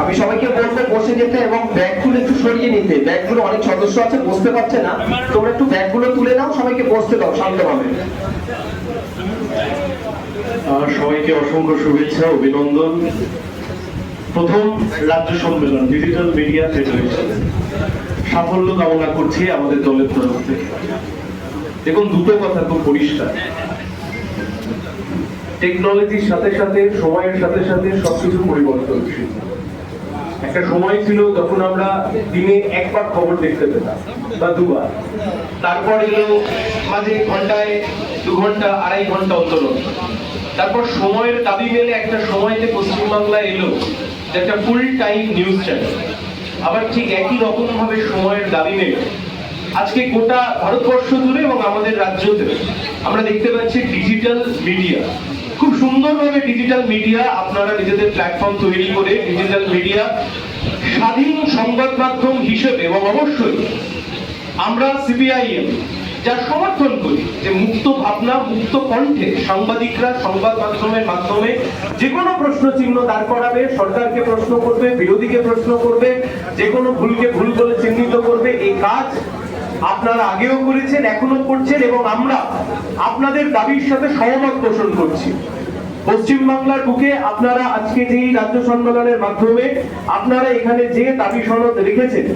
আমি সবাইকে বলব, বসে যেতে এবং ব্যাগগুলো একটু সরিয়ে নিতে। ব্যাগগুলো অনেক সদস্য আছে, বসতে পারছে না। তোমরা একটু ব্যাগগুলো তুলে নাও, সবাইকে বসতে দাও শান্তভাবে। সবাইকে অসংখ্য শুভেচ্ছা, অভিনন্দন। প্রথম রাজ্য সম্মেলন ডিজিটাল মিডিয়া ফেডারেশন সাফল্য কামনা করছি আমাদের দলের তরফ থেকে। দেখুন, দুটো কথা খুব পরিষ্কার। টেকনোলজির সাথে সাথে, সময়ের সাথে সাথে সবকিছু পরিবর্তনশীল একটা সময় ছিল যখন আমরা দিনে একবার খবর দেখতে পেতাম, বা দুবার। তারপর এলো মাঝে ঘন্টায় দু ঘণ্টা, আড়াই ঘণ্টা অন্তর। তারপর সময়ের দাবি মেলে একটা সময়তে পশ্চিমবাংলায় এলো, যে একটা ফুল টাইম নিউজ চ্যানেল আবার ঠিক একই রকম ভাবে সময়ের দাবি মেলে। আজকে গোটা ভারতবর্ষ জুড়ে এবং আমাদের রাজ্যতে আমরা দেখতে পাচ্ছি ডিজিটাল মিডিয়া খুব সুন্দরভাবে ডিজিটাল মিডিয়া আপনারা নিজেদের প্ল্যাটফর্ম তৈরি করে ডিজিটাল মিডিয়া স্বাধীন সংবাদ মাধ্যম হিসেবে, এবং অবশ্যই আমরা সিপিআইএম যা সমর্থন করি যে মুক্ত ভাবনা, মুক্ত কণ্ঠে সাংবাদিকরা সংবাদ মাধ্যমের মাধ্যমে যে কোনো প্রশ্ন চিহ্ন দাঁড় করাবে, সরকারকে প্রশ্ন করবে, বিরোধীকে প্রশ্ন করবে, যে কোনো ভুলকে ভুল বলে চিহ্নিত করবে, এই কাজ আপনারা আগেও করেছেন এখনও করছেন এবং আমরা আপনাদের দাবির সাথে সহমত পোষণ করছি। পশ্চিমবাংলার বুকে আপনারা আজকে যেই রাজ্য সম্মেলনের মাধ্যমে আপনারা এখানে যে দাবি সনদ রেখেছেন,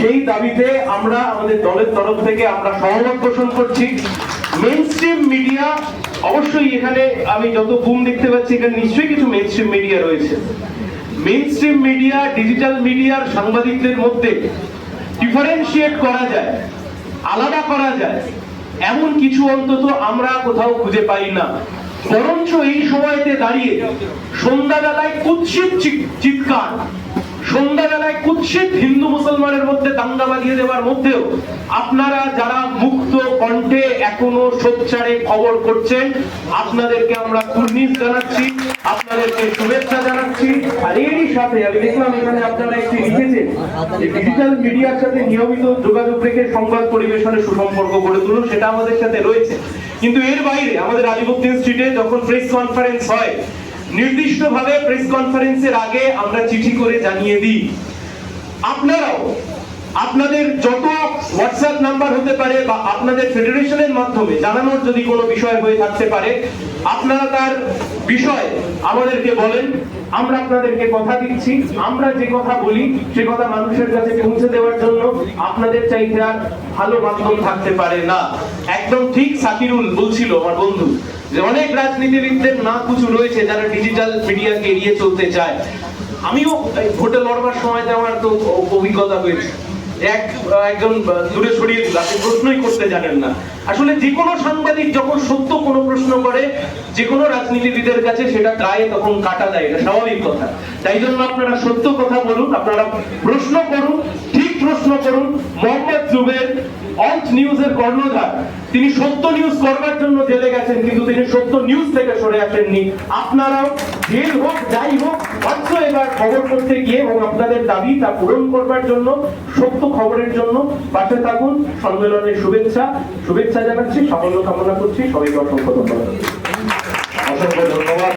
সেই দাবিতে আমরা আমাদের দলের তরফ থেকে আমরা সহমত পোষণ করছি। মেন মিডিয়া অবশ্যই এখানে আমি যত বুম দেখতে পাচ্ছি, এখানে নিশ্চয়ই কিছু মেন মিডিয়া রয়েছে। মেন মিডিয়া ডিজিটাল মিডিয়ার সাংবাদিকদের মধ্যে ডিফারেন্সিয়েট করা যায়। আলাদা করা যায়। এমন কিছু অন্তত আমরা কোথাও খুঁজে পাই না। বরঞ্চ এই সময়তে দাঁড়িয়ে সন্ধ্যাবেলায় কুৎসিত চিৎকার সন্ধ্যাবেলায় কুৎসিত হিন্দু মুসলমানের মধ্যে দাঙ্গা বাঁধিয়ে দেওয়ার মধ্যেও আপনারা যারা মুক্ত কণ্ঠে এখনও সোচ্চারে খবর করছেন, আপনাদেরকে আমরা কুর্নিশ জানাচ্ছি, আপনাদেরকে শুভেচ্ছা জানাচ্ছি। আর এরই সাথে আমি দেখলাম এখানে আপনারা একটি লিখেছেন যে ডিজিটাল মিডিয়ার সাথে নিয়মিত যোগাযোগ রেখে সংবাদ পরিবেশনের সুসম্পর্ক গড়ে তুলুন, সেটা আমাদের সাথে রয়েছে। কিন্তু এর বাইরে আমাদের আলিবুদ্দিন স্ট্রিটে যখন প্রেস কনফারেন্স হয় নির্দিষ্টভাবে প্রেস কনফারেন্সের আগে আমরা চিঠি করে জানিয়ে দিই। আপনারাও আপনাদের যত হোয়াটসঅ্যাপ নাম্বার হতে পারে বা আপনাদের ফেডারেশনের মাধ্যমে জানানোর যদি কোনো বিষয় হয়ে থাকতে পারে, আপনারা তার বিষয় আমাদেরকে বলেন। আমরা আপনাদেরকে কথা দিচ্ছি, আমরা যে কথা বলি, সে কথা মানুষের কাছে পৌঁছে দেওয়ার জন্য আপনাদের চাইতে আর ভালো মাধ্যম থাকতে পারে না। একদম ঠিক সাকিরুল বলছিল আমার বন্ধু, যে অনেক রাজনীতিবিদদের না কিছু রয়েছে যারা ডিজিটাল মিডিয়াকে এড়িয়ে চলতে চায়। আমিও ভোটে লড়বার সময় আমার তো অভিজ্ঞতা হয়েছে। এক, একজন দূরে সরিয়ে আপনি প্রশ্নই করতে জানেন না। আসলে যে কোনো সাংবাদিক যখন সত্য কোনো প্রশ্ন করে যে কোনো রাজনীতিবিদের কাছে সেটা গায়ে তখন কাটা দেয়, এটা স্বাভাবিক কথা। তাই জন্য আপনারা সত্য কথা বলুন, আপনারা প্রশ্ন করুন, ঠিক প্রশ্ন করুন। মোহাম্মদ জুবের অল্ট নিউজের কর্ণধার। তিনি সত্য নিউজ করবার জন্য জেলে গেছেন, কিন্তু তিনি সত্য নিউজ থেকে সরে আসেননি। আপনারাও জেল হোক, যাই হোক এবার খবর করতে গিয়ে এবং আপনাদের দাবি তা পূরণ করবার জন্য, সত্য খবরের জন্য পাশে থাকুন। সম্মেলনের শুভেচ্ছা। শুভেচ্ছা জানাচ্ছি, সাফল্য কামনা করছি। সবাইকে অসংখ্য ধন্যবাদ। অসংখ্য ধন্যবাদ।